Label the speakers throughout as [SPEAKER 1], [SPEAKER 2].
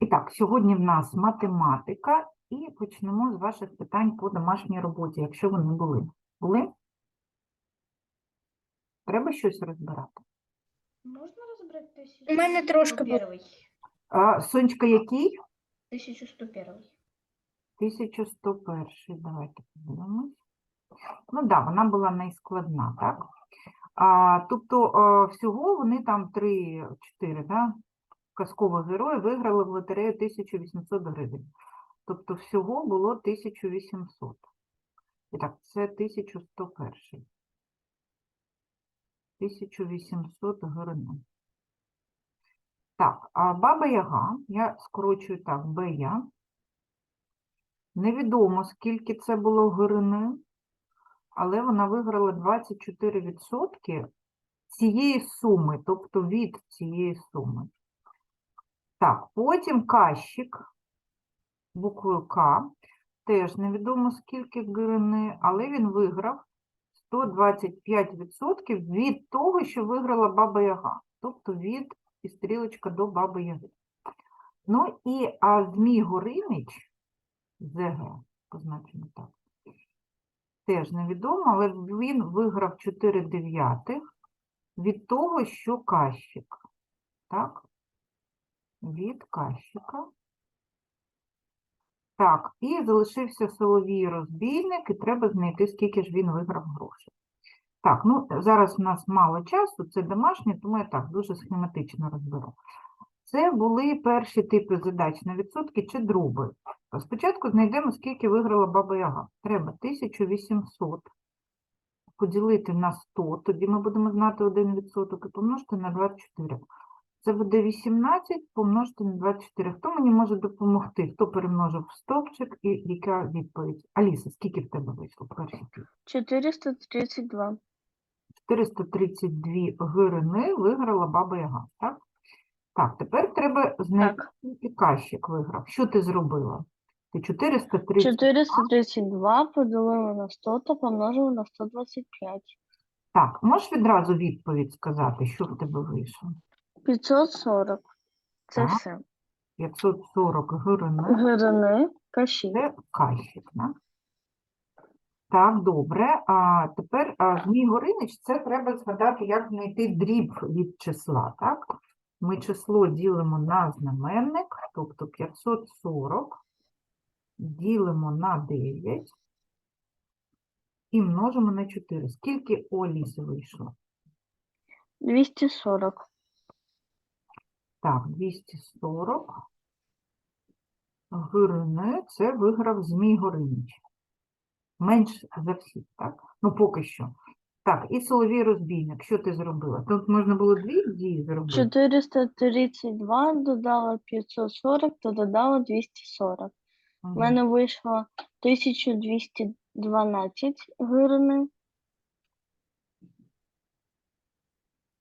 [SPEAKER 1] І так, сьогодні в нас математика, і почнемо з ваших питань по домашній роботі, якщо вони були. Були? Треба щось розбирати.
[SPEAKER 2] Можна розбирати
[SPEAKER 3] У мене трошки було.
[SPEAKER 2] 1101?
[SPEAKER 1] А, Сонечка, який?
[SPEAKER 2] 1101.
[SPEAKER 1] 1101. Давайте подивимось. Ну так, да, вона була найскладна, так? А, тобто, а, всього вони там 3-4, да? казкових герої виграли в лотерею 1800 гривень. Тобто, всього було 1800. І так, це 1101. 1800 гривень. Так, а баба Яга, я скорочую так, БЯ. Невідомо, скільки це було гривни, але вона виграла 24% цієї суми, тобто від цієї суми. Так, потім кащик буквою К, теж невідомо скільки гривни, але він виграв 125% від того, що виграла Баба Яга, тобто від і стрілочка до Баби Яги. Ну і а Змій Горинич, ЗГ, позначено так, теж невідомо, але він виграв 4 дев'ятих від того, що кащик. Так? Від кащика. Так, і залишився силовій розбійник, і треба знайти, скільки ж він виграв грошей. Так, ну зараз у нас мало часу, це домашнє, тому я так дуже схематично розберу. Це були перші типи задач на відсотки чи дроби. Спочатку знайдемо, скільки виграла Баба Яга. Треба 1800 поділити на 100, тоді ми будемо знати 1 відсоток, і помножити на 24. Це буде 18 помножити на 24. Хто мені може допомогти? Хто перемножив стовпчик і яка відповідь? Аліса, скільки в тебе вийшло перший
[SPEAKER 3] 432.
[SPEAKER 1] 432 гривни виграла Баба Яга, так? Так, тепер треба знайти, скільки кащик виграв. Що ти зробила? Ти 430
[SPEAKER 3] 432 поділили на 100 та помножили на 125.
[SPEAKER 1] Так, можеш відразу відповідь сказати, що в тебе вийшло?
[SPEAKER 3] 540. Це
[SPEAKER 1] Так.
[SPEAKER 3] все.
[SPEAKER 1] 540 гривень
[SPEAKER 3] Гривни, каші.
[SPEAKER 1] це кащик, да? Так, добре. А тепер а, Змій Горинич, це треба згадати, як знайти дріб від числа, так? Ми число ділимо на знаменник, тобто 540 ділимо на 9 і множимо на 4. Скільки у Аліси вийшло?
[SPEAKER 3] 240.
[SPEAKER 1] Так, 240 гривни це виграв Змій Горинич. Менш за всіх, так? Ну, поки що. Так, і соловій розбійник. Що ти зробила? Тут можна було дві дії зробити.
[SPEAKER 3] 432 додала 540 та додала 240. У мене вийшло 1212 гривень.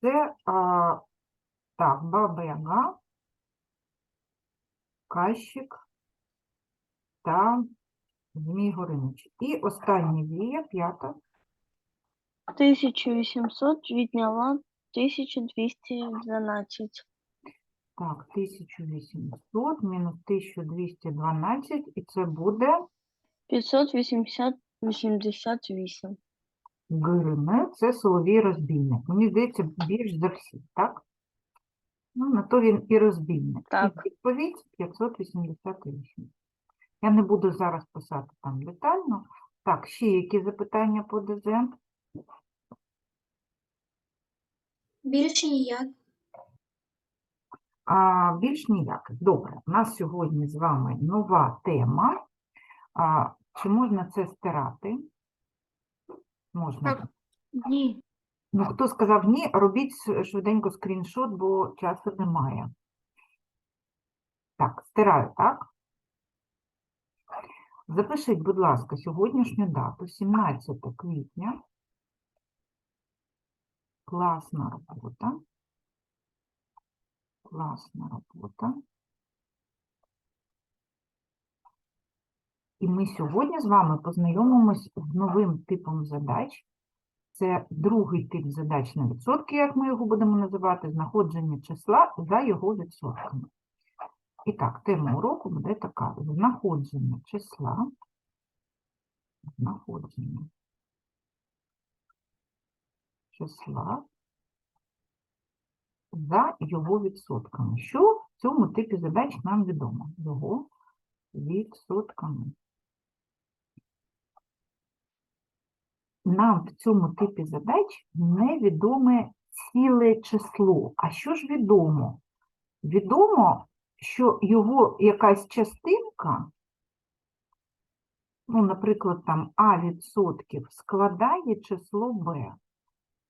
[SPEAKER 1] Це, а, так, Баба Яга, Кащик та Змій Горинич. І остання дія, п'ята.
[SPEAKER 3] 1800 відняла 1212.
[SPEAKER 1] Так, 1800 мінус 1212, і це буде
[SPEAKER 3] 580 88.
[SPEAKER 1] гривни. Це соловій розбійник. Мені здається, більш за всіх, так? Ну, на то він і розбійник. І відповідь 588. Я не буду зараз писати там детально. Так, ще які запитання по ДЗ?
[SPEAKER 4] Більше ніяк.
[SPEAKER 1] А, більш ніяких. Добре, у нас сьогодні з вами нова тема. А, чи можна це стирати? Можна.
[SPEAKER 3] Так. Ні.
[SPEAKER 1] Ну, хто сказав ні, робіть швиденько скріншот, бо часу немає. Так, стираю, так? Запишіть, будь ласка, сьогоднішню дату, 17 квітня. Класна робота. Класна робота. І ми сьогодні з вами познайомимось з новим типом задач. Це другий тип задач на відсотки, як ми його будемо називати, знаходження числа за його відсотками. І так, тема уроку буде така: знаходження числа. Знаходження числа за його відсотками. Що в цьому типі задач нам відомо? Його відсотками. Нам в цьому типі задач невідоме ціле число. А що ж відомо? Відомо, що його якась частинка, ну, наприклад, там А відсотків складає число Б,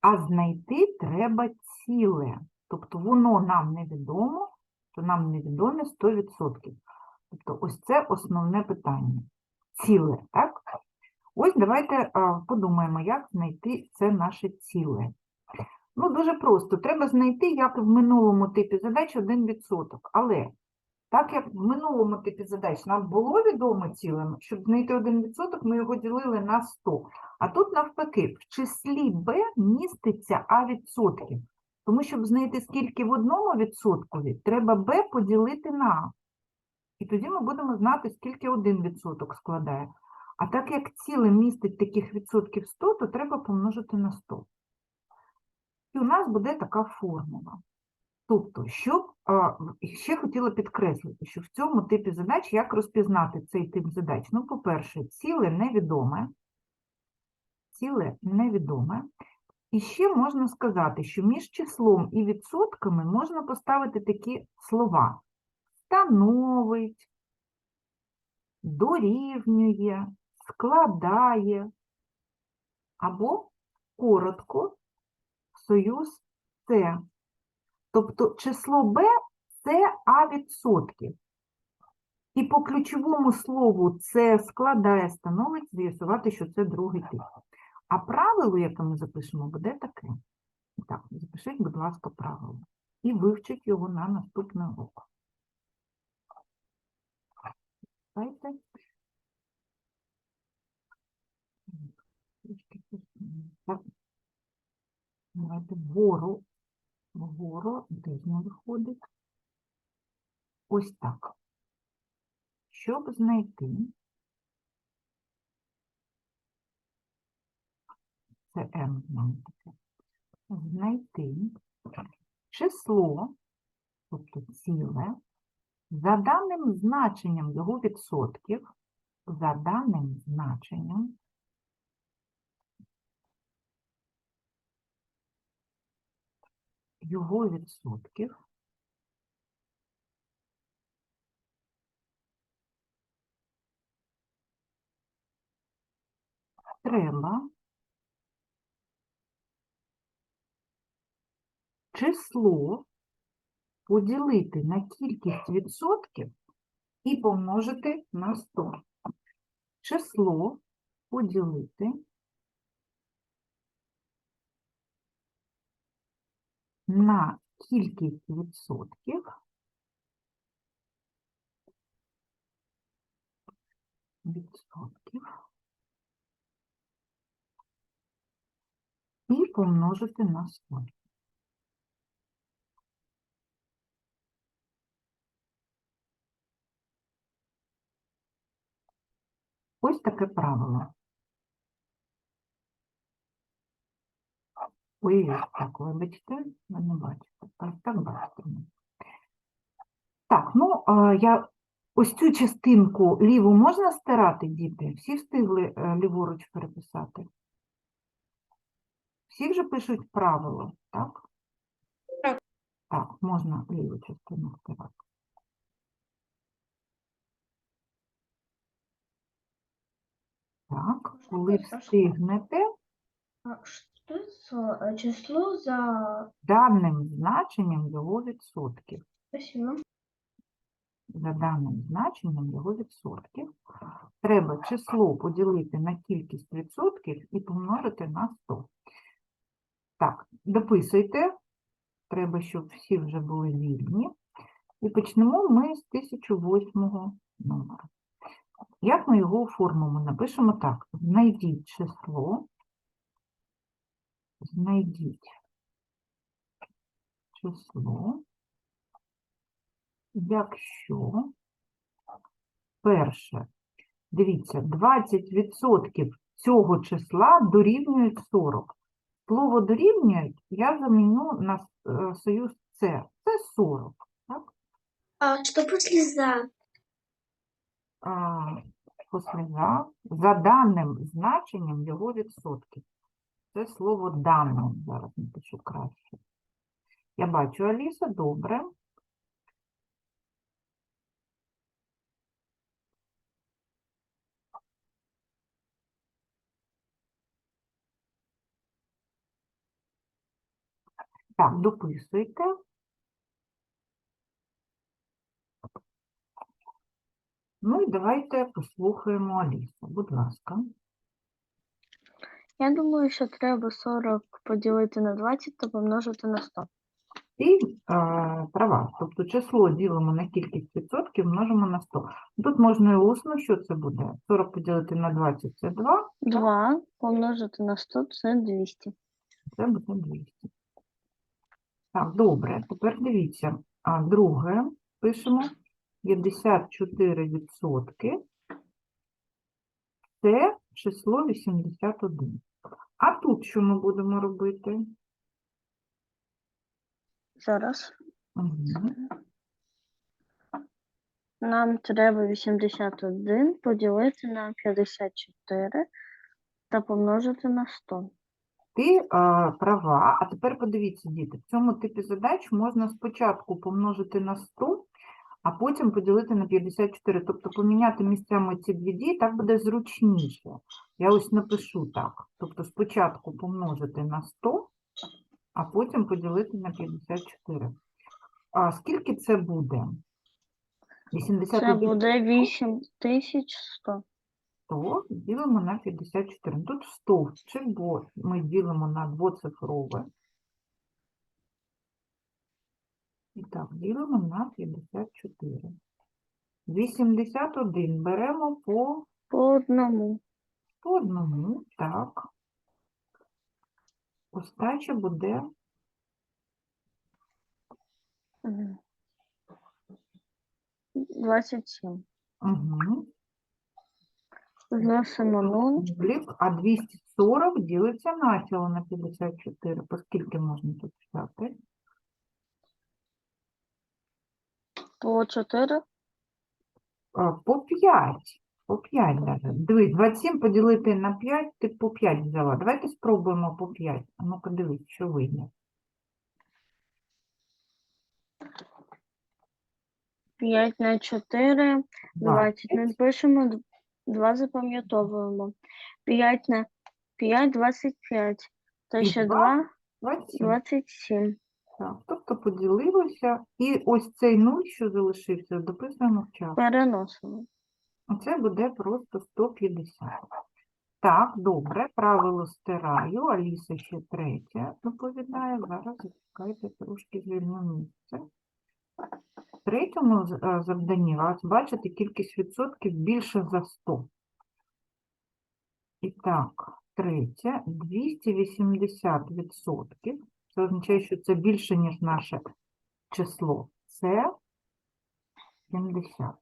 [SPEAKER 1] а знайти треба ціле. Тобто воно нам невідомо, то нам невідоме 100%. Тобто ось це основне питання. Ціле, так? Ось давайте подумаємо, як знайти це наше ціле. Ну, дуже просто. Треба знайти, як в минулому типі задач 1%. Але так як в минулому типі задач нам було відомо ціле, щоб знайти 1%, ми його ділили на 100. А тут навпаки, в числі b міститься а відсотків. Тому щоб знайти, скільки в одному відсоткові, треба b поділити на. І тоді ми будемо знати, скільки один відсоток складає. А так як ціле містить таких відсотків 100, то треба помножити на 100. І у нас буде така формула. Тобто, щоб, а, ще хотіла підкреслити, що в цьому типі задач, як розпізнати цей тип задач? Ну, по-перше, ціле невідоме, ціле невідоме. І ще можна сказати, що між числом і відсотками можна поставити такі слова: становить, дорівнює, складає, або коротко союз С. Тобто число b це а відсотків. І по ключовому слову це складає, становить, з'ясувати, що це другий тип. А правило, яке ми запишемо, буде таке. Так, запишіть, будь ласка, правило. І вивчіть його на наступний урок. Так. Давайте вгору вгору, де виходить. Ось так. Щоб знайти, це m нам таке, знайти число, тобто ціле, за даним значенням його відсотків, за даним значенням його відсотків треба число поділити на кількість відсотків і помножити на 100. Число поділити на кількість відсотків відсотків і помножити на 100. Ось таке правило. Ой, так, вибачте, ви не бачите. Так, так бачите. Так, ну, я ось цю частинку ліву можна стирати, діти? Всі встигли е, ліворуч переписати? Всі вже пишуть правило, так?
[SPEAKER 4] Так.
[SPEAKER 1] Так, можна ліву частину стирати. Так, коли встигнете,
[SPEAKER 2] что число за...
[SPEAKER 1] даним значенням його відсотків.
[SPEAKER 2] Спасибо.
[SPEAKER 1] За даним значенням його відсотків. Треба число поділити на кількість відсотків і помножити на 100. Так, дописуйте. Треба, щоб всі вже були вільні. І почнемо ми з 1008 номера. Як ми його оформимо? Напишемо так: знайдіть число знайдіть число, якщо перше, дивіться, 20% цього числа дорівнюють 40. Слово дорівнюють я заміню на е, союз це. Це 40.
[SPEAKER 4] А что после за?
[SPEAKER 1] А, після за, за даним значенням його відсотків. Це слово даним. Зараз напишу краще. Я бачу Аліса, добре. Так, дописуйте. Ну і давайте послухаємо Алісу. Будь ласка.
[SPEAKER 3] Я думаю, що треба 40 поділити на 20 та помножити на 100.
[SPEAKER 1] І е, права. Тобто число ділимо на кількість відсотків, множимо на 100. Тут можна і усно, що це буде? 40 поділити на 20 – це 2,
[SPEAKER 3] 2 помножити на 100 це 200.
[SPEAKER 1] це буде 200. Так, добре. Тепер дивіться. А друге пишемо 54% це число 81. А тут що ми будемо робити?
[SPEAKER 3] Зараз
[SPEAKER 1] Мгм.
[SPEAKER 3] нам треба 81 поділити на 54 та помножити на 100.
[SPEAKER 1] Ти е, права, а тепер подивіться, діти, в цьому типі задач можна спочатку помножити на 100, а потім поділити на 54. Тобто поміняти місцями ці дві дії, так буде зручніше. Я ось напишу так. Тобто спочатку помножити на 100, а потім поділити на 54. А скільки це буде?
[SPEAKER 3] Це буде 8100.
[SPEAKER 1] 100 ділимо на 54. Ну, Тут стовпчик, бо ми ділимо на двоцифрове. І так, ділимо на 54. 81 беремо по,
[SPEAKER 3] По одному.
[SPEAKER 1] по одному, так. Остача буде
[SPEAKER 3] Мгм. 27.
[SPEAKER 1] угу,
[SPEAKER 3] Зносимо 0.
[SPEAKER 1] нулік, а 240 ділиться навпіл на 54. По скільки можна тут взяти?
[SPEAKER 3] По 4.
[SPEAKER 1] А, По 5. По 5 даже. Дивись, 27 поділити на 5, ти по 5 взяла. Давайте спробуємо по 5. А ну-ка дивись, що вийде.
[SPEAKER 3] 5 на 4. 20.
[SPEAKER 1] 20.
[SPEAKER 3] Ми пишемо, 2 запам'ятовуємо. 5 на 5, 25. Та ще
[SPEAKER 1] два?
[SPEAKER 3] 2,
[SPEAKER 1] 27.
[SPEAKER 3] 27.
[SPEAKER 1] Так, тобто поділилося. І ось цей 0, що залишився, дописуємо в час.
[SPEAKER 3] Переносимо.
[SPEAKER 1] Оце буде просто 150. Так, добре, правило стираю. Аліса ще третє доповідає. Зараз зачекайте, трошки звільню місце. В третьому е, завданні, вас бачите, кількість відсотків більше за 100. І так, третє, 280 відсотків. Це означає, що це більше, ніж наше число. Це 70.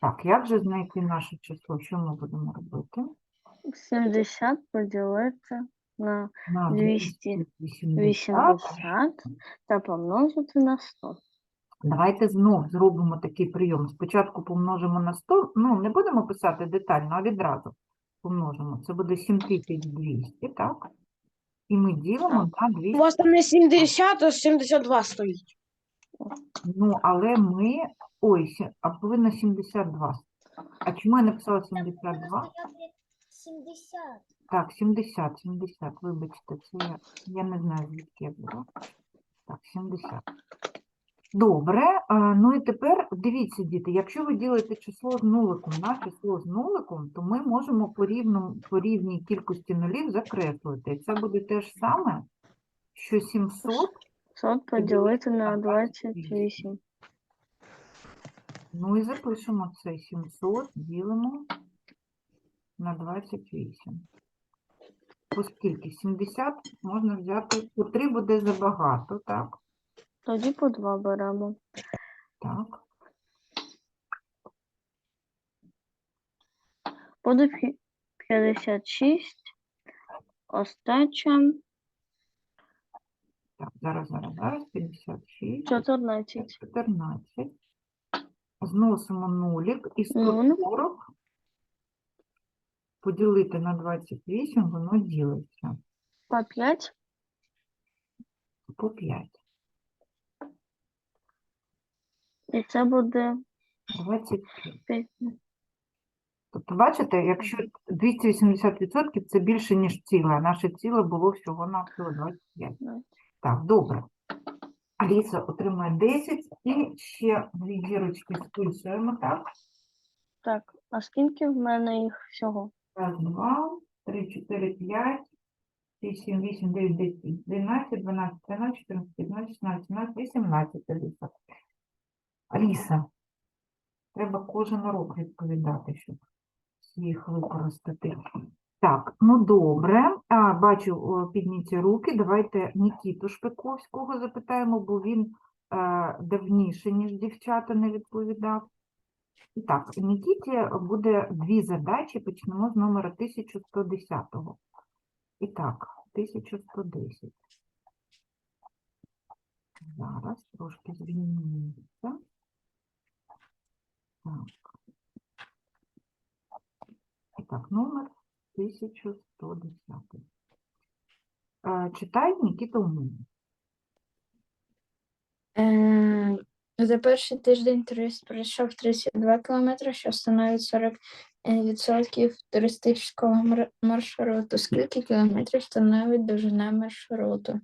[SPEAKER 1] Так, як же знайти наше число? Що ми будемо робити?
[SPEAKER 3] 70 поділити на
[SPEAKER 1] На
[SPEAKER 3] 280
[SPEAKER 1] 280.
[SPEAKER 3] та помножити на 100.
[SPEAKER 1] Давайте знов зробимо такий прийом. Спочатку помножимо на 100, ну, не будемо писати детально, а відразу помножимо. Це буде 7200, так? І ми ділимо на
[SPEAKER 5] У
[SPEAKER 1] 200.
[SPEAKER 5] вас там не 70, а 72 стоїть.
[SPEAKER 1] Ну, але ми... Ой, сі- а повинно 72. А чому я написала 72?
[SPEAKER 4] 70.
[SPEAKER 1] Так, 70, 70, вибачте, це я, я не знаю, звідки я була. Так, 70. Добре, ну і тепер дивіться, діти, якщо ви ділите число з нуликом на число з нуликом, то ми можемо по, рівному, по рівній кількості нулів закреслити. Це буде те ж саме, що 700,
[SPEAKER 3] 100 поділити на 28.
[SPEAKER 1] ну і запишемо це 700, ділимо на 28. Оскільки 70 можна взяти, по 3 буде забагато, так?
[SPEAKER 3] Тоді по два беремо.
[SPEAKER 1] Так.
[SPEAKER 3] Буде 56. Остача
[SPEAKER 1] Так, зараз, зараз, зараз, 56,
[SPEAKER 3] 14.
[SPEAKER 1] 14. Зносимо нулік і
[SPEAKER 3] Нуль.
[SPEAKER 1] 140 поділити на 28, воно ділиться
[SPEAKER 3] По 5.
[SPEAKER 1] по 5.
[SPEAKER 3] І це буде
[SPEAKER 1] 25.
[SPEAKER 3] 5.
[SPEAKER 1] Тобто, бачите, якщо 280% це більше, ніж ціле, а наше ціле було всього на всього 25.
[SPEAKER 3] Ну.
[SPEAKER 1] Так, добре. Аліса отримує 10 і ще дві зірочки списуємо, так?
[SPEAKER 3] Так, а скільки в мене їх всього?
[SPEAKER 1] Раз, два, три, чотири, п'ять, шість, сім, вісім, дев'ять, десять, дванадцять, дванадцять, тринадцять, чотирнадцять, п'ятнадцять, шістнадцять, сімнадцять, вісімнадцять, Аліса. Аліса, треба кожен урок відповідати, щоб їх використати. Так, ну добре. А, бачу, підняті руки. Давайте Нікіту Шпиковського запитаємо, бо він е, давніше, ніж дівчата, не відповідав. І так, Нікіті буде дві задачі. Почнемо з номера 1110. І так, 1110. Зараз трошки звільнюється. Так. Так, номер 1110. Е, Читай Нікіта Умин.
[SPEAKER 6] Е, За перший тиждень турист пройшов 32 кілометри, що становить 40 е, відсотків туристичного маршруту. Скільки кілометрів становить довжина маршруту?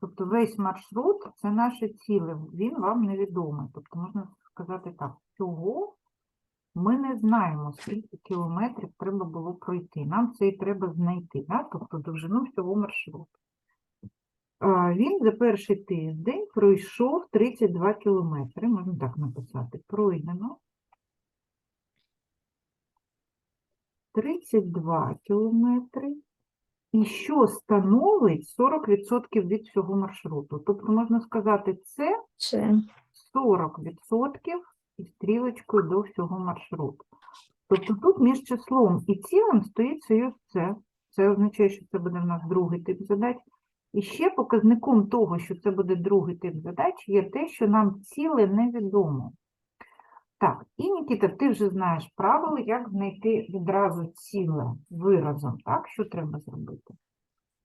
[SPEAKER 1] Тобто весь маршрут це наше ціле, він вам невідомий. Тобто можна сказати так, всього ми не знаємо, скільки кілометрів треба було пройти. Нам це і треба знайти, да? тобто довжину всього маршруту. А, Він за перший тиждень пройшов 32 кілометри, можна так написати, пройдено 32 кілометри, і що становить 40% від всього маршруту. Тобто можна сказати, це
[SPEAKER 6] Це
[SPEAKER 1] 40% і стрілочкою до всього маршруту. Тобто тут між числом і цілим стоїть союз С. Це означає, що це буде в нас другий тип задач. І ще показником того, що це буде другий тип задач, є те, що нам ціле невідомо. Так, і Нікіта, ти вже знаєш правило, як знайти відразу ціле виразом. Так, що треба зробити?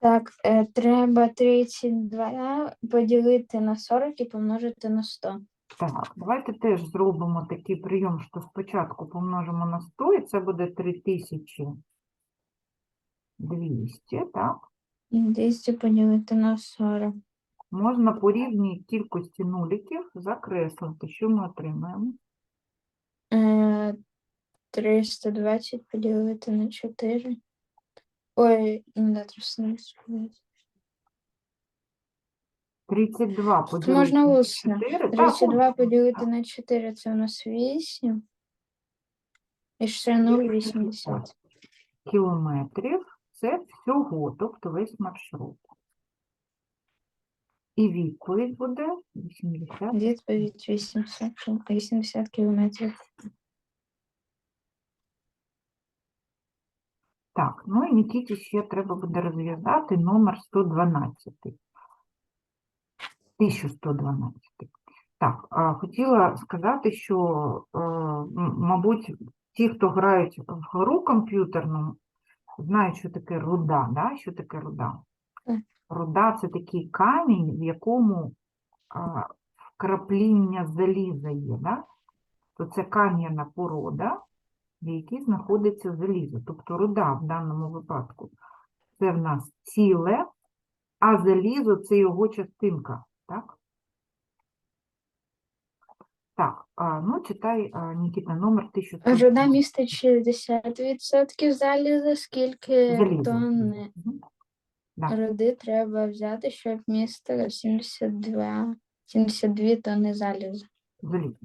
[SPEAKER 6] так, е, треба 32 поділити на 40 і помножити на 100.
[SPEAKER 1] Так, давайте теж зробимо такий прийом, що спочатку помножимо на 100, і це буде 3200, так?
[SPEAKER 6] І 200 поділити на 40.
[SPEAKER 1] Можна по рівній кількості нуліків закреслити. Що ми отримаємо?
[SPEAKER 6] Е, 320 поділити на 4. Ой, не 320.
[SPEAKER 1] 32 поділити
[SPEAKER 6] можна
[SPEAKER 1] на
[SPEAKER 6] усно.
[SPEAKER 1] 4. Так,
[SPEAKER 6] 32 поділити на 4 це у нас 8. І ще 0,80.
[SPEAKER 1] кілометрів це всього, тобто весь маршрут. І відповідь буде 80.
[SPEAKER 6] Відповідь 800, кіл- 80 кілометрів.
[SPEAKER 1] Так, ну і Нікіті ще треба буде розв'язати номер 112. 1112. Так, хотіла сказати, що, е, мабуть, ті, хто грають в гру комп'ютерну, знають, що таке руда, да? Що таке руда? Руда – це такий камінь, в якому вкрапління заліза є, да? То це кам'яна порода, в якій знаходиться залізо. Тобто руда в даному випадку це в нас ціле, а залізо це його частинка, так? Так, а, ну читай, а, Нікіта, номер 1100.
[SPEAKER 6] Руда містить 60% заліза, скільки
[SPEAKER 1] Залізо.
[SPEAKER 6] тонн
[SPEAKER 1] Мгм. Да.
[SPEAKER 6] руди треба взяти, щоб містило 72, 72 тонни заліза.
[SPEAKER 1] Залізо.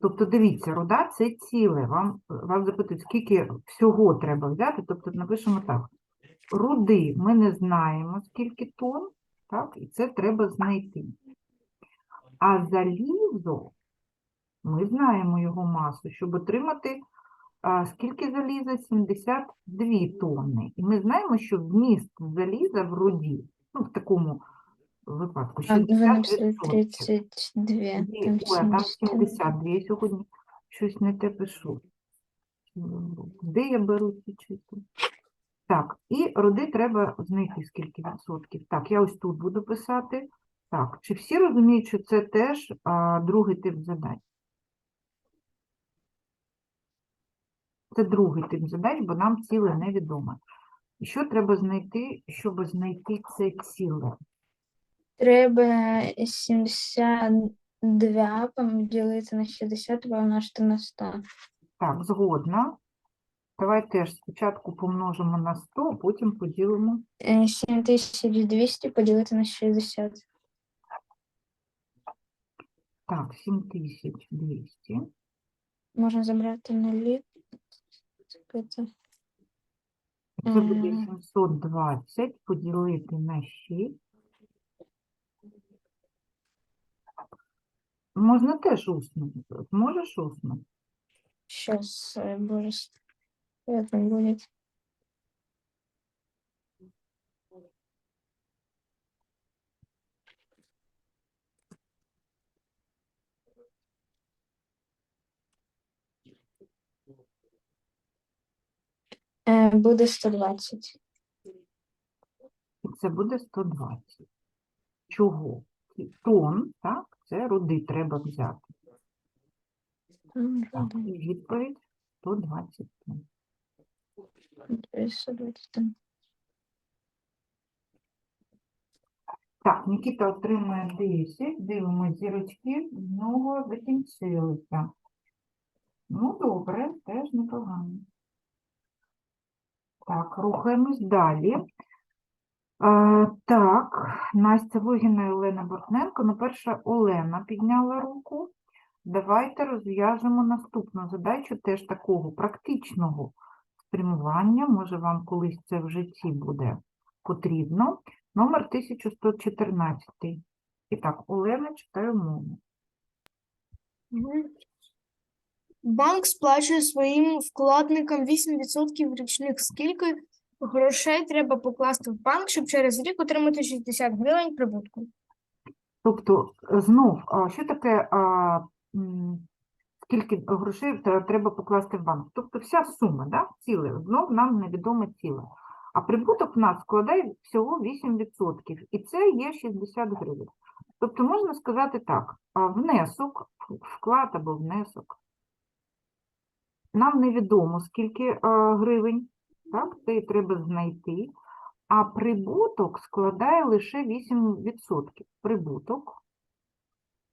[SPEAKER 1] Тобто, дивіться, руда це ціле. Вам, вас запитують, скільки всього треба взяти. Тобто напишемо так. руди ми не знаємо, скільки тонн, так, і це треба знайти. А залізо, ми знаємо його масу, щоб отримати а, скільки заліза? 72 тонни. І ми знаємо, що вміст заліза в руді, ну, в такому випадку,
[SPEAKER 6] А ви написали
[SPEAKER 1] 60%.
[SPEAKER 6] 32,
[SPEAKER 1] Дві-
[SPEAKER 6] там
[SPEAKER 1] там
[SPEAKER 6] 70.
[SPEAKER 1] 72, я сьогодні щось не те пишу. Де я беру ці числа? Так, і роди треба знайти скільки відсотків. Так, я ось тут буду писати. Так, чи всі розуміють, що це теж а, другий тип задач? Це другий тип задач, бо нам ціле невідоме. І що треба знайти, щоб знайти це ціле?
[SPEAKER 6] Треба 72 поділити на 60 помножити на 100.
[SPEAKER 1] Так, згодна. Давай теж спочатку помножимо на 100, а потім поділимо.
[SPEAKER 6] Е, 7200 поділити на 60.
[SPEAKER 1] Так, 7200.
[SPEAKER 6] Можна забрати нулі. Це
[SPEAKER 1] Це буде
[SPEAKER 6] Мгм.
[SPEAKER 1] 720 поділити на 6. Можна теж усно. Можеш усно?
[SPEAKER 6] Сейчас, э, боже, это будет. Е, Буде 120.
[SPEAKER 1] І це буде 120. Чого? Тон, так? Це руди треба взяти. Так,
[SPEAKER 6] буде
[SPEAKER 1] і відповідь 120 тонн.
[SPEAKER 6] 120.
[SPEAKER 1] Так, Нікіта отримує 10. Дивимося, зірочки в нього закінчилися. Ну, добре, теж непогано. Так, рухаємось далі. Е, так, Настя Логіна і Олена Бортненко. Ну, перша Олена підняла руку. Давайте розв'яжемо наступну задачу теж такого практичного спрямування. Може, вам колись це в житті буде потрібно. Номер 1114. І так, Олена читає мову.
[SPEAKER 5] Банк сплачує своїм вкладникам 8% річних. Скільки грошей треба покласти в банк, щоб через рік отримати 60 гривень прибутку?
[SPEAKER 1] Тобто, знов, що таке, скільки грошей треба покласти в банк? Тобто вся сума, да, ціле, знов нам невідоме ціле. А прибуток в нас складає всього 8%, і це є 60 гривень. Тобто можна сказати так, внесок, вклад або внесок, нам невідомо, скільки гривень, так, це і треба знайти. А прибуток складає лише 8%. Прибуток.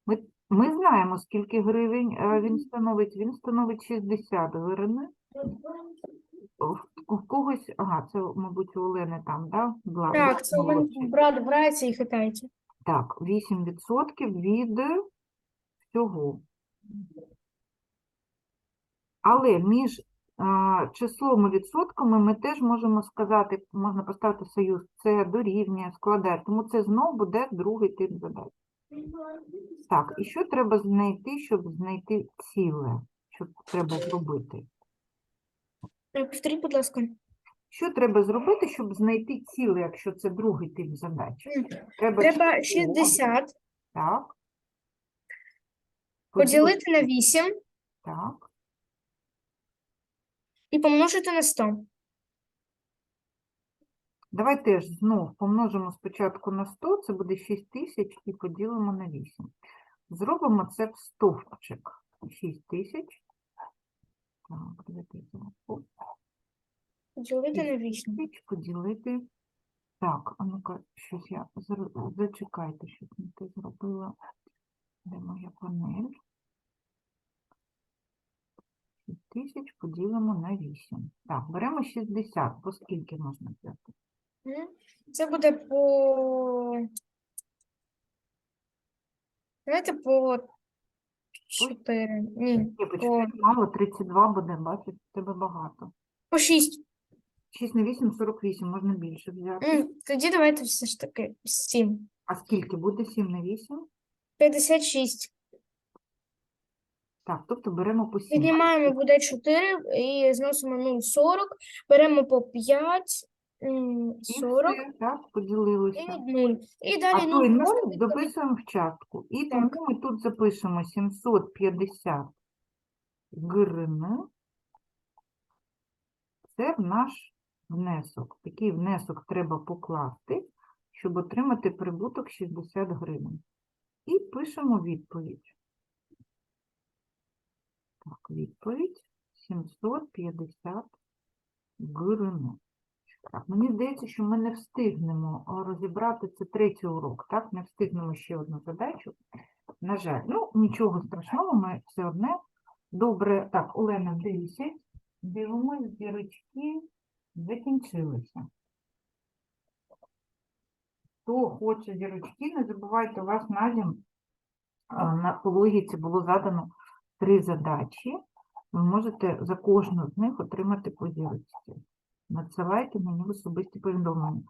[SPEAKER 1] Ми, ми знаємо, скільки гривень е, він становить. Він становить 60 гривень. У когось, ага, це, мабуть, у Олени там, да? Була,
[SPEAKER 5] Так, це у мене
[SPEAKER 1] молодший.
[SPEAKER 5] брат грається і хитається.
[SPEAKER 1] Так, 8% від всього. Але між а, числом і відсотками ми теж можемо сказати, можна поставити союз, це дорівнює, складає, тому це знов буде другий тип задач. Так, і що треба знайти, щоб знайти ціле? Що треба зробити?
[SPEAKER 5] Е, Повторіть, будь ласка.
[SPEAKER 1] Що треба зробити, щоб знайти ціле, якщо це другий тип задач? Треба,
[SPEAKER 5] Треба 60
[SPEAKER 1] Так.
[SPEAKER 5] поділити на 8
[SPEAKER 1] Так.
[SPEAKER 5] і помножити на 100.
[SPEAKER 1] Давай теж знов помножимо спочатку на 100, це буде 6 тисяч і поділимо на 8. Зробимо це в стовпчик. 6 тисяч. Так, давайте я.
[SPEAKER 5] Поділити на 8.
[SPEAKER 1] Тисяч поділити. Так, а ну-ка, щось я зачекайте, щось не те зробила. Де моя панель? 6 тисяч поділимо на 8. Так, беремо 60, по скільки можна взяти?
[SPEAKER 5] Це буде по. Давайте по 4. Ні,
[SPEAKER 1] Ні, почекай, мало, 32 буде, бачиш, в тебе багато.
[SPEAKER 5] по 6.
[SPEAKER 1] 6 на 8 – 48, можна більше взяти.
[SPEAKER 5] Тоді давайте все ж таки 7.
[SPEAKER 1] А скільки буде 7 на 8?
[SPEAKER 5] 56.
[SPEAKER 1] Так, тобто беремо по 7.
[SPEAKER 5] Віднімаємо буде 4 і зносимо 0, 40. Беремо по 5,
[SPEAKER 1] І
[SPEAKER 5] 40
[SPEAKER 1] так, поділилося.
[SPEAKER 5] від 0. І
[SPEAKER 1] А
[SPEAKER 5] далі
[SPEAKER 1] той
[SPEAKER 5] 0 просто
[SPEAKER 1] 0
[SPEAKER 5] відповідь.
[SPEAKER 1] дописуємо в частку. І
[SPEAKER 5] Так.
[SPEAKER 1] тому ми тут запишемо 750 гривень. Це наш внесок. Такий внесок треба покласти, щоб отримати прибуток 60 гривень. І пишемо відповідь. Так, відповідь 750 гривень. Так, мені здається, що ми не встигнемо розібрати це третій урок, так? Не встигнемо ще одну задачу. На жаль, ну нічого страшного, ми все одне. Добре, так, Олена, 10. Дивимось, зірочки закінчилися. Хто хоче зірочки, не забувайте, у вас на дім на логіці було задано три задачі. Ви можете за кожну з них отримати по зірочці. Надсилайте мені в особисті повідомлення.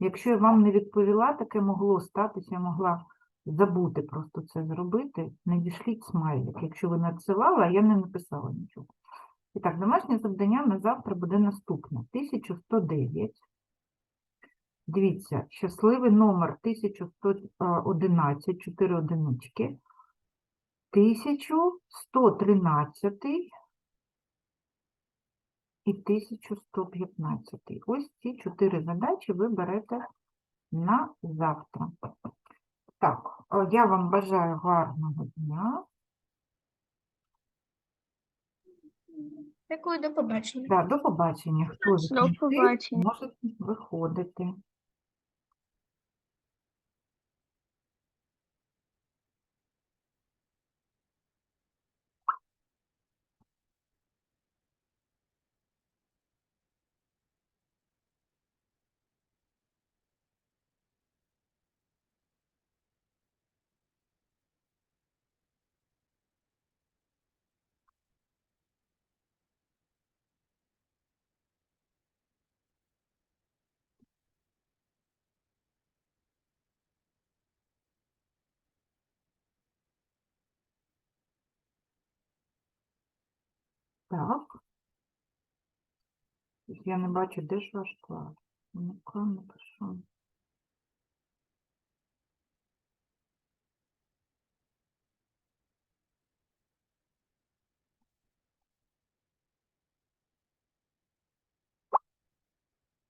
[SPEAKER 1] Якщо я вам не відповіла, таке могло статися, я могла забути просто це зробити. Надішліть смайлик, якщо ви надсилали, а я не написала нічого. І так, домашнє завдання на завтра буде наступне. 1109. Дивіться, щасливий номер 1111, 4 одинички. 1113 і 1115. Ось ці чотири задачі ви берете на завтра. Так, я вам бажаю гарного дня.
[SPEAKER 5] Дякую, до побачення.
[SPEAKER 1] Да, до побачення. Хто
[SPEAKER 3] До побачення.
[SPEAKER 1] може виходити. Так. Я не бачу, де ж ваш клас. Ну-ка, напишу.